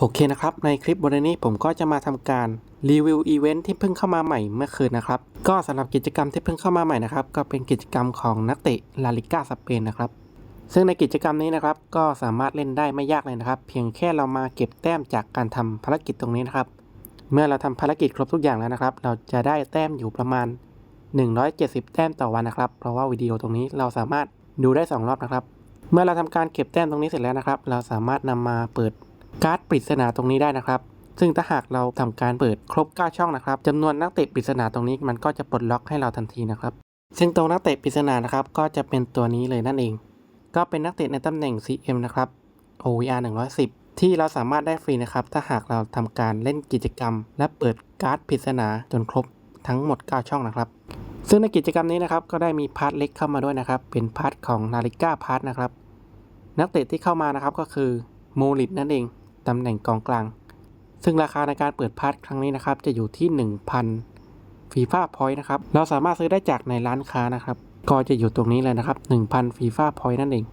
โอเคนะครับ ในคลิปวันนี้ผมก็จะมาทำการรีวิวอีเวนท์ที่เพิ่งเข้ามาใหม่เมื่อคืนนะครับ ก็สำหรับกิจกรรมที่เพิ่งเข้ามาใหม่นะครับ ก็เป็นกิจกรรมของนักเตะลาลิก้าสเปนนะครับ ซึ่งในกิจกรรมนี้นะครับ ก็สามารถเล่นได้ไม่ยากเลยนะครับ เพียงแค่เรามาเก็บแต้มจากการทำภารกิจตรงนี้นะครับ เมื่อเราทำภารกิจครบทุกอย่างแล้วนะครับ เราจะได้แต้มอยู่ประมาณ 170 แต้มต่อวันนะครับ เพราะว่าวิดีโอตรงนี้เราสามารถดูได้ 2 รอบนะครับ เมื่อเราทำการเก็บแต้มตรงนี้เสร็จแล้วนะครับ เราสามารถนำมาเปิด การ์ดปริศนาตรงนี้ได้นะครับ ซึ่งถ้าหากเราทำการเปิดครบ 9 ช่องนะครับจำนวนนักเตะปริศนาตรงนี้มันก็จะปลดล็อกให้เราทันทีนะครับ ซึ่งตรงนักเตะปริศนานะครับก็จะเป็นตัวนี้เลยนั่นเอง ก็เป็นนักเตะในตำแหน่ง CM นะครับ OVR 110 ที่เราสามารถได้ฟรีนะครับ ถ้าหากเราทำการเล่นกิจกรรม และเปิดการ์ดปริศนาจนครบทั้งหมด 9 ช่องนะครับ ซึ่งในกิจกรรมนี้นะครับก็ได้มีพาร์ทเล็กเข้ามาด้วยนะครับ เป็นพาร์ทของนาฬิกาพาร์ทนะครับ นักเตะที่เข้ามานะครับก็คือโมลิดนั่นเอง ตำแหน่งกองกลาง ซึ่งราคาในการเปิดพาร์ทครั้งนี้นะครับจะอยู่ที่ 1,000ฟีฟ่าพอยต์นะครับ เราสามารถซื้อได้จากในร้านค้านะครับ ก็จะอยู่ตรงนี้เลยนะครับ 1,000ฟีฟ่าพอยต์นั่นเอง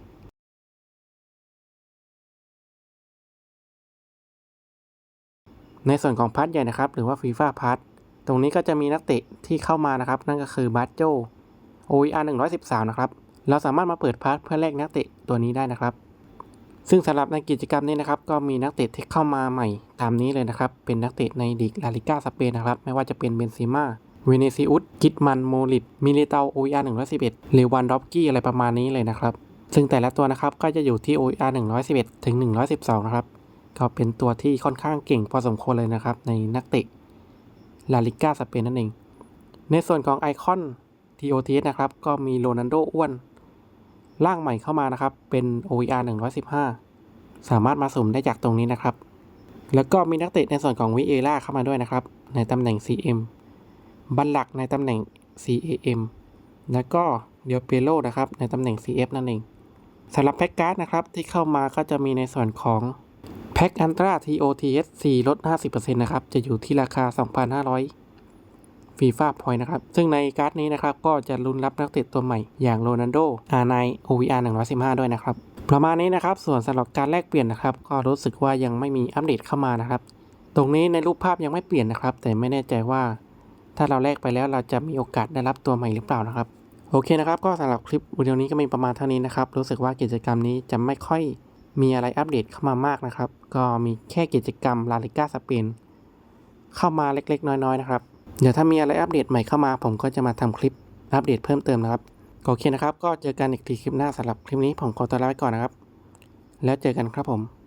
ในส่วนของพาร์ทใหญ่นะครับ หรือว่าฟีฟ่าพาร์ทตรงนี้ก็จะมีนักเตะที่เข้ามานะครับ นั่นก็คือบาโจ OER 113นะครับ เราสามารถมาเปิดพาร์ทเพื่อแลกนักเตะตัวนี้ได้นะครับ ซึ่งสำหรับในกิจกรรมนี้นะครับก็มีนักเตะที่เข้ามาใหม่ตามนี้เลยนะครับ เป็นนักเตะในลีกลาลิก้าสเปนนะครับ ไม่ว่าจะเป็นเบนซิม่าเวเนซิอุสกิตมันโมลิตมิเลิเตา OER 111เอ็ดเลวันดอฟกี้อะไรประมาณนี้เลยนะครับ ซึ่งแต่ละตัวนะครับก็จะอยู่ที่ OER 111ถึง112นะครับก็เป็นตัวที่ค่อนข้างเก่งพอสมควรเลยนะครับในนักเตะลาลิก้าสเปนนั่นเอง ในส่วนของไอคอน TOTS นะครับก็มีโรนัลโดอ้วน ร่างใหม่เข้ามานะครับ เป็น OER 115 สามารถมาสุ่มได้จากตรงนี้นะครับ แล้วก็มีนักเตะในส่วนของวิเอล่าเข้ามาด้วยนะครับ ในตำแหน่ง CM บัลลักในตำแหน่ง CAM แล้วก็เดียวเปโลนะครับ ในตำแหน่ง CF นั่นเองสำหรับแพ็กการ์ดนะครับ ที่เข้ามาก็จะมีในส่วนของแพ็กอันตรา TOTS 4ลด 50%นะครับ จะอยู่ที่ราคา 2,500 ฟีฟ่าพอยนะครับ ซึ่งในการ์ดนี้นะครับก็จะลุ้นรับนักเตะตัวใหม่อย่างโรนัลโด R9 OVR 115 ด้วยนะครับ ประมาณนี้นะครับ ส่วนสำหรับการแลกเปลี่ยนนะครับ ก็รู้สึกว่ายังไม่มีอัปเดตเข้ามานะครับ ตรงนี้ในรูปภาพยังไม่เปลี่ยนนะครับ แต่ไม่แน่ใจว่า ถ้าเราแลกไปแล้วเราจะมีโอกาสได้รับตัวใหม่หรือเปล่านะครับ โอเคนะครับ ก็สำหรับคลิปวิดีโอนี้ก็มีประมาณเท่านี้นะครับ รู้สึกว่ากิจกรรมนี้จะไม่ค่อยมีอะไรอัปเดตเข้ามามากนะครับ ก็มีแค่กิจกรรมลาลิก้าสเปนเข้ามาเล็กๆ น้อยๆนะครับ เดี๋ยวถ้ามีอะไรอัปเดตใหม่เข้ามา ผมก็จะมาทำคลิปอัปเดตเพิ่มเติมนะครับก็โอเคนะครับ ก็เจอกันอีกทีคลิปหน้าสำหรับคลิปนี้ผมขอตัวลาไปก่อนนะครับ แล้วเจอกันครับผม